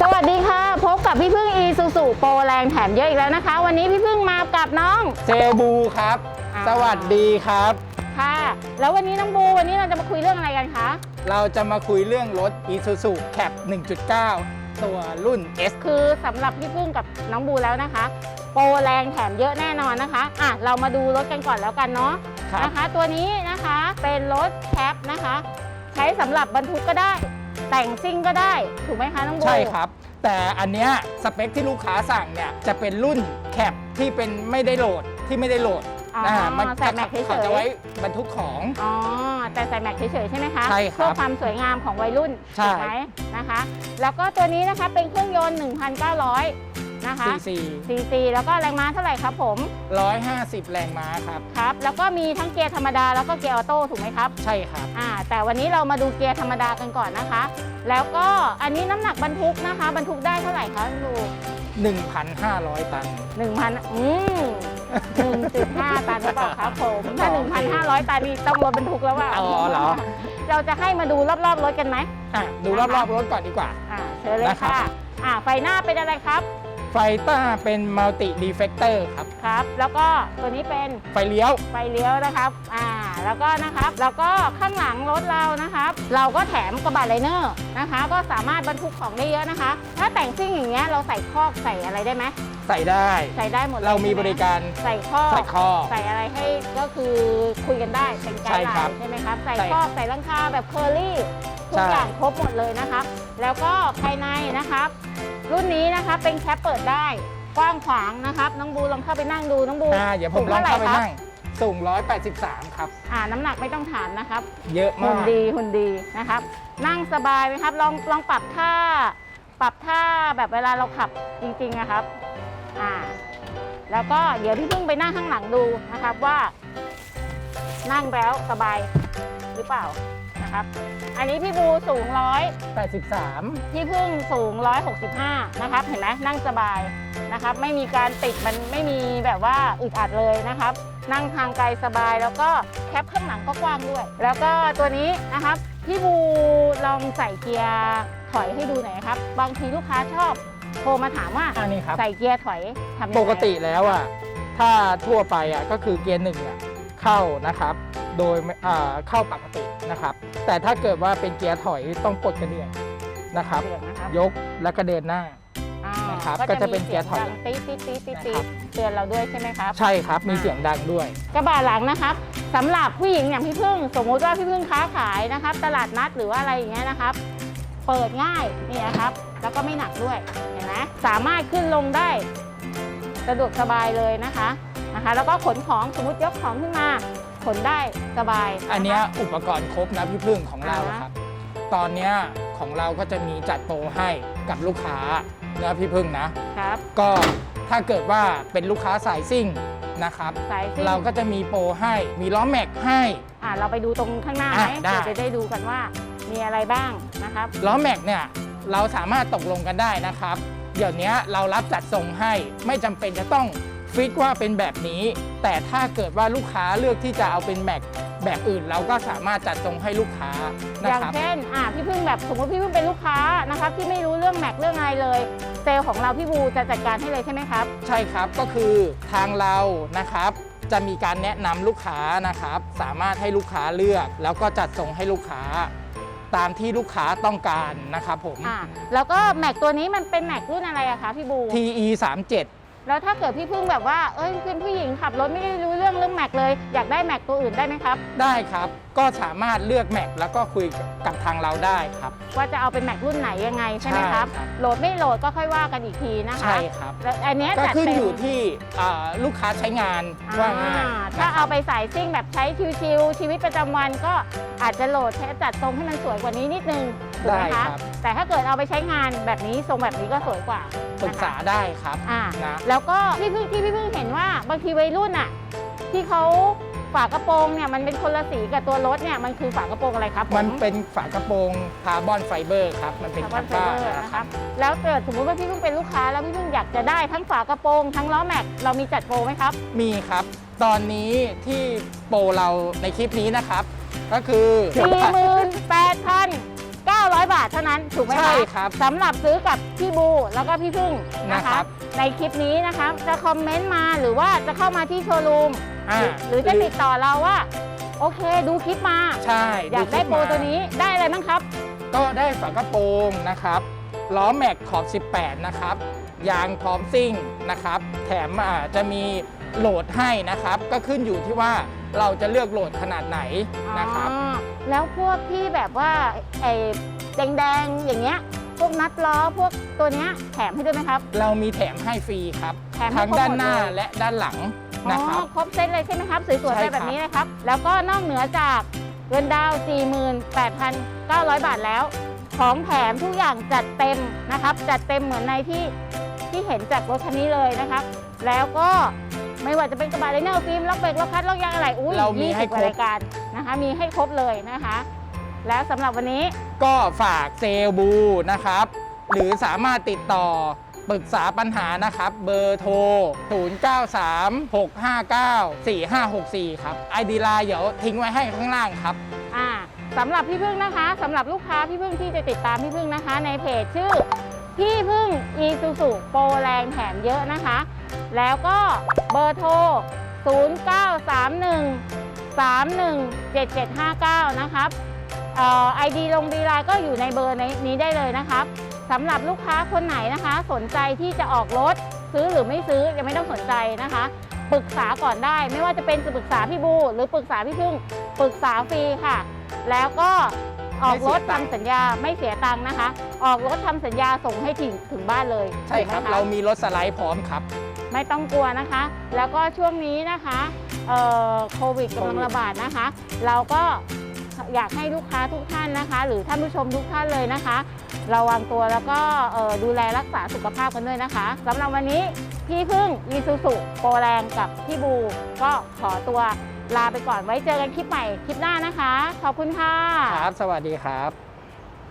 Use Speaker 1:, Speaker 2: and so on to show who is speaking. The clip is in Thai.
Speaker 1: สวัสดีค่ะ พบกับพี่พึ่งอีซูซูโปรแรงแถมเยอะอีกแล้วนะคะ วันนี้พี่พึ่งมากับน้อง
Speaker 2: เซลบูครับ
Speaker 1: อ่า
Speaker 2: สวัสดีครับ
Speaker 1: ค่ะ แล้ววันนี้น้องบูวันนี้เราจะมาคุยเรื่องอะไรกันคะ
Speaker 2: เราจะมาคุยเรื่องรถ Isuzu Cap 1.9 ตัวรุ่น S
Speaker 1: คือสำหรับพี่พึ่งกับน้องบูแล้วนะคะ โปรแรงแถมเยอะแน่นอนนะคะอะเรามาดูรถกันก่อนแล้วกันเนาะ
Speaker 2: ครับ
Speaker 1: นะคะ ตัวนี้นะคะเป็นรถแคปนะคะ ใช้สำหรับบรรทุกก็ได้ แต่งซิ่งก็ได้ ถูกไหมคะน้องบู
Speaker 2: ใช่ครับ แต่อันเนี้ยสเปคที่ลูกค้าสั่งเนี่ยจะเป็นรุ่น Cap ที่เป็นไม่ได้โหลดที่ไม่ได้โหลด
Speaker 1: อ๋อ
Speaker 2: อ่ามั
Speaker 1: ใส่แม็กเฉ
Speaker 2: เขา
Speaker 1: ย
Speaker 2: จะไว้บรรทุกของ
Speaker 1: ๆอ๋อ แต่ใส่แม็กเฉยๆใช่ไหมคะ
Speaker 2: ใช่ครับ
Speaker 1: เพื่อความสวยงามของวัยรุ่น
Speaker 2: ใช่
Speaker 1: ถูกไหมนะคะ แล้วก็ตัวนี้นะคะเป็นเครื่องยนต์ 1,900 นะคะ
Speaker 2: CC
Speaker 1: ซีซีแล้วก็แรงม้าเท่าไหร่ครับผม
Speaker 2: 150 แรงม้าครับ
Speaker 1: ครับ แล้วก็มีทั้งเกียร์ธรรมดาแล้วก็เกียร์ออโต้ถูกไหมครับ
Speaker 2: ใช่ครับ
Speaker 1: อ่า แต่วันนี้เรามาดูเกียร์ธรรมดากันก่อนนะคะ แล้วก็อันนี้น้ำหนักบรรทุกนะคะ บรรทุกได้เท่าไหร่คะดู
Speaker 2: 1,500 ตัน
Speaker 1: หนึ่งพันอืมหนึ่งจุดห้าตันหรือเปล่าครับผมถ้าหนึ่งพันห้าร้อยตันนี่ต้องรถบรรทุกแล้วว่า
Speaker 2: อ๋อเหรอ
Speaker 1: เราจะให้มาดูรอบๆรถกันไหม
Speaker 2: อะ ดูรอบๆรถก่อนดีกว่า
Speaker 1: อ่าเชิญเลย
Speaker 2: นะครับ
Speaker 1: ค่ะ อ่าไฟหน้าเป็นอะไรครับ
Speaker 2: ไฟต้าเป็นมัลติดีเฟกเตอร์ครับ
Speaker 1: ครับ แล้วก็ตัวนี้เป็น
Speaker 2: ไฟเลี้ยว
Speaker 1: ไฟเลี้ยวนะครับอ่าแล้วก็นะครับ แล้วก็ข้างหลังรถเรานะครับ เราก็แถมกระบะไลเนอร์นะคะ ก็สามารถบรรทุกของได้เยอะนะคะ ถ้าแต่งซิ่งอย่างเงี้ยเราใส่คอกใส่อะไรได้ไหม
Speaker 2: ใส่ได้
Speaker 1: ใส่ได้หมดลย
Speaker 2: เรามี
Speaker 1: ใช่ไห
Speaker 2: บริการ
Speaker 1: ใส่คอก
Speaker 2: ใส่ข้อ
Speaker 1: ใส่อะไรให้ก็คือคุยกันได้เป็นไก
Speaker 2: ใช่
Speaker 1: ด์ไล
Speaker 2: ครับ
Speaker 1: น์ใช่ไหมครับ ใส่
Speaker 2: ใช่
Speaker 1: คอกใส่หลังคาแบบเคอรี่ทุก
Speaker 2: ใช่
Speaker 1: อย่างครบหมดเลยนะครับ แล้วก็ภายในนะครับ รุ่นนี้นะคะเป็นแคปเปิดได้กว้างขวางนะครับน้องบูลองเข้าไปนั่งดูน้องบู
Speaker 2: อ่าเดี๋ยวผมลองเข้าไปนั่งสูง 183 ครับ
Speaker 1: อ่าน้ำหนักไม่ต้องถามนะครับ
Speaker 2: เยอะมา
Speaker 1: หุ่น
Speaker 2: ก
Speaker 1: ดีหุ่นดีนะครับ นั่งสบายไหมครับ ลองลองปรับท่า ปรับท่าแบบเวลาเราขับจริงๆนะครับ อ่า แล้วก็เดี๋ยวพี่พึ่งไปนั่งข้างหลังดูนะครับว่า นั่งแล้วสบายหรือเปล่า นะครับ อันนี้พี่บูสูงร้อย
Speaker 2: 83
Speaker 1: พี่พึ่งสูง 165 นะครับ เห็นไหมนั่งสบายนะครับ ไม่มีการติดมันไม่มีแบบว่าอึดอัดเลยนะครับ นั่งทางไกลสบายแล้วก็แคปข้างหลังก็กว้างด้วย แล้วก็ตัวนี้นะครับ พี่บูลองใส่เกียร์ถอยให้ดูหน่อยครับ บางทีลูกค้าชอบโทรมาถามว่า
Speaker 2: อันนี้ครับ
Speaker 1: ใส่เกียร์ถอยทำยังไง
Speaker 2: ปกติแล้วอะถ้าทั่วไปอะก็คือเกียร์หนึ่งอะเข้านะครับ โดยไม่อ่าเข้าปกติ นะครับ แต่ถ้าเกิดว่าเป็นเกียร์ถอยต้องกดกระเดื่องนะครับ
Speaker 1: เดือนนะครับ
Speaker 2: ยกแล้วก็เดินหน้า
Speaker 1: อ่า
Speaker 2: นะครับก็จะเป็นเกียร์ถอย
Speaker 1: สีงดังตีดตีดตีดตีด
Speaker 2: นะ
Speaker 1: ตี
Speaker 2: ครั
Speaker 1: ด
Speaker 2: บ
Speaker 1: เตือนเราด้วยใช่ไหมครับ
Speaker 2: ใช่ครับมีเสียงดังด้วย
Speaker 1: กระบะหลังนะครับสำหรับผู้หญิงอย่างพี่พึ่ง สมมุติว่าพี่พึ่งค้าขายนะครับ ตลาดนัดหรือว่าอะไรอย่างเงี้ยนะครับ เปิดง่ายนี่นะครับ แล้วก็ไม่หนักด้วยเห็นไหมสามารถขึ้นลงได้ สะดวกสบายเลยนะคะนะคะ แล้วก็ขนของสมมติยกของขึ้นมา ขนได้สบายะคะ
Speaker 2: อันเนี้ยอุปกรณ์ครบนะพี่พึ่งของเรา
Speaker 1: อ่าฮะ
Speaker 2: ครับ ตอนเนี้ยของเราก็จะมีจัดโปรให้กับลูกค้านะพี่พึ่งนะ
Speaker 1: ครับ
Speaker 2: ก็ถ้าเกิดว่าเป็นลูกค้าสายซิ่งนะครับ
Speaker 1: สายซิ่ง
Speaker 2: เราก็จะมีโปรให้มีล้อแม็กให้
Speaker 1: อ่าเราไปดูตรงข้างหน้าไหม
Speaker 2: อะได้
Speaker 1: เดี๋ยวจะได้ดูกันว่ามีอะไรบ้างนะครับ
Speaker 2: ล้อแม็กเนี่ยเราสามารถตกลงกันได้นะครับ เดี๋ยวนี้เรารับจัดส่งให้ไม่จำเป็นจะต้อง ฟิกว่าเป็นแบบนี้ แต่ถ้าเกิดว่าลูกค้าเลือกที่จะเอาเป็นแม็กแบบอื่นเราก็สามารถจัดส่งให้ลูกค้า
Speaker 1: อ
Speaker 2: นะ
Speaker 1: ย่าง
Speaker 2: ครับ
Speaker 1: เช่นอ่าพี่พึ่งแบบสมมติพี่พึ่งเป็นลูกค้านะครับที่ไม่รู้เรื่องแม็กเรื่องอะไรเลย เซลล์ของเราพี่บูจะจัดการให้เลยใช่ไหมครับ
Speaker 2: ใช่ครับก็คือทางเรานะครับ จะมีการแนะนำลูกค้านะครับ สามารถให้ลูกค้าเลือก แล้วก็จัดส่งให้ลูกค้า ตามที่ลูกค้าต้องการนะครับผม
Speaker 1: อ่าแล้วก็แม็กตัวนี้มันเป็นแม็กรุ่นอะไรอะคะพี่บู
Speaker 2: TE 37
Speaker 1: แล้วถ้าเกิดพี่พึ่งแบบว่า เอ้ยเป็นผู้หญิงขับรถไม่ได้รู้เรื่องเรื่องแม็กเลย อยากได้แม็กตัวอื่นได้ไหมครับ
Speaker 2: ได้ครับ ก็สามารถเลือกแม็กแล้วก็คุยกับทางเราได้ครับ
Speaker 1: ว่าจะเอาเป็นแม็กรุ่นไหนยังไงใช่ไหมครับ
Speaker 2: ใช่ครับ
Speaker 1: โหลดไม่โหลดก็ค่อยว่ากันอีกทีนะคะ
Speaker 2: ใช่ครับ
Speaker 1: แล้วอันเนี้ย
Speaker 2: ก็
Speaker 1: จัด
Speaker 2: ขึ้น
Speaker 1: เต็ม
Speaker 2: อยู่ที่อ่าลูกค้าใช้งานว่าง่าย
Speaker 1: อ่าถ้าเอาไปสายซิ่งแบบใช้ชิวๆชีวิตประจำวันก็อาจจะโหลดแค่จัดทรงให้มันสวยกว่านี้นิดนึง ถูก
Speaker 2: ได้
Speaker 1: ไหม
Speaker 2: ค
Speaker 1: คะ
Speaker 2: รับ
Speaker 1: แต่ถ้าเกิดเอาไปใช้งานแบบนี้ทรงแบบนี้ก็สวยกว่า
Speaker 2: ปรึกษาได้ครับ
Speaker 1: อ่า
Speaker 2: นะ
Speaker 1: แล้วก็ที่พี่ที่พี่เพิ่งเห็นว่าบางทีวัยรุ่นอะที่เขาฝากระโปรงเนี่ยมันเป็นคนละสีกับตัวรถเนี่ยมันคือฝากระโปรงอะไรครับผ
Speaker 2: มันเป็นฝากระโปรงคาร์บอนไฟเบอร์ครับ มันเป็น
Speaker 1: คาร์บ
Speaker 2: แค
Speaker 1: อน
Speaker 2: ป
Speaker 1: ไฟ
Speaker 2: บ้า
Speaker 1: เบอร์
Speaker 2: นะ
Speaker 1: นะ
Speaker 2: ค
Speaker 1: ค
Speaker 2: รั
Speaker 1: รับ บ แล้วเกิดสมมติว่าพี่เพิ่งเป็นลูกค้าแล้วพี่เพิ่งอยากจะได้ทั้งฝากระโปรงทั้งล้อแม็กเรามีจัดโปรไหมครับ
Speaker 2: มีครับ ตอนนี้ที่โปรเราในคลิปนี้นะครับ ก็คือ
Speaker 1: สี่หมื่นแปดพัน เก้า900บาทเท่านั้นถูกไหมคะ
Speaker 2: ใช่ครับ
Speaker 1: สำหรับซื้อกับพี่บูแล้วก็พี่พึ่งนะ
Speaker 2: นะครั
Speaker 1: คะ
Speaker 2: บ
Speaker 1: ในคลิปนี้นะคะจะคอมเมนต์มาหรือว่าจะเข้ามาที่โชว์รูม
Speaker 2: อ่า
Speaker 1: หรือจะติดต่อเราว่า โอเคดูคลิปมา
Speaker 2: ใช่
Speaker 1: อยากได้
Speaker 2: คลิ
Speaker 1: โปร
Speaker 2: ม
Speaker 1: ตัวนี้ได้อะไรบ้างครับ
Speaker 2: ก็ได้ฝากระโปรงนะครับล้อแม็กขอบ 18 นะครับ ยางพร้อมซิ่งนะครับ แถมอ่าจะมีโหลดให้นะครับ ก็ขึ้นอยู่ที่ว่า เราจะเลือกโหลดขนาดไหนนะครับ
Speaker 1: อ๋อแล้วพวกที่แบบว่าไอ้แดงๆอย่างเงี้ย พวกนัดล้อพวกตัวเนี้ยแถมให้ด้วยไหมครับ
Speaker 2: เรามีแถมให้ฟรีครับ
Speaker 1: แถมให้
Speaker 2: ทั้ง
Speaker 1: ครบ
Speaker 2: ด้าน
Speaker 1: หมด
Speaker 2: หน้า
Speaker 1: เลย
Speaker 2: และด้านหลังนะครับ
Speaker 1: อ๋อครบเซตเลยใช่ไหมครับสวยๆ
Speaker 2: ใช่
Speaker 1: ไป
Speaker 2: ครับ
Speaker 1: แบบนี้เลยครับ แล้วก็นอกเหนือจากเงินดาวน์48,900 บาทแล้ว ของแถมทุกอย่างจัดเต็มนะครับ จัดเต็มเหมือนในที่ที่เห็นจากรถคันนี้เลยนะครับ แล้วก็ ไม่ว่าจะเป็นกระบะไลเนอร์ฟิล์มล็อกเบรกล็อกคัดล็อกยางอะไรอุ้ย
Speaker 2: เรามี
Speaker 1: ยี่
Speaker 2: ให้
Speaker 1: สิบกว่า
Speaker 2: ครบ
Speaker 1: รายการนะคะ มีให้ครบเลยนะคะ แล้วสำหรับวันนี้
Speaker 2: ก็ฝากเซลบูนะครับ หรือสามารถติดต่อปรึกษาปัญหานะครับ เบอร์โทร 0936594564 ครับไอดีไลน์เดี๋ยวทิ้งไว้ให้ข้างล่างครับ
Speaker 1: อ่าสำหรับพี่พึ่งนะคะสำหรับลูกค้าพี่พึ่งที่จะติดตามพี่พึ่งนะคะ ในเพจชื่อ พี่พึ่งอีซูซูโปรแรงแถมเยอะนะคะ แล้วก็เบอร์โทร 0931 317759 นะครับไอดีลงดีไลน์ก็อยู่ในเบอร์ในนี้ได้เลยนะครับสำหรับลูกค้าคนไหนนะคะ สนใจที่จะออกรถซื้อหรือไม่ซื้อยังไม่ต้องสนใจนะคะปรึกษาก่อนได้ ไม่ว่าจะเป็นจะปรึกษาพี่บู หรือปรึกษาพี่พึ่งปรึกษาฟรีค่ะ แล้วก็ ออกรถ
Speaker 2: ไม่เสียตังค์
Speaker 1: ทำสัญญาไม่เสียตังค์นะคะ ออกรถทำสัญญาส่งให้ถึงถึงบ้านเลย
Speaker 2: ใช่ครับ
Speaker 1: ถูกไหมะ
Speaker 2: เรามีรถสไลด์พร้อมครับ
Speaker 1: ไม่ต้องกลัวนะคะ แล้วก็ช่วงนี้นะคะเอ่อโควิดกำลัง
Speaker 2: โควิด
Speaker 1: ระบาดนะคะ เราก็อยากให้ลูกค้าทุกท่านนะคะ หรือท่านผู้ชมทุกท่านเลยนะคะ ระวังตัวแล้วก็เอ่อดูแลรักษาสุขภาพกันด้วยนะคะสำหรับวันนี้พี่พึ่งวีซูซุโปรแรงกับพี่บูก็ขอตัว ลาไปก่อนไว้เจอกันคลิปใหม่คลิปหน้านะคะ ขอบคุณค่ะ
Speaker 2: ครับ สวัสดีครับ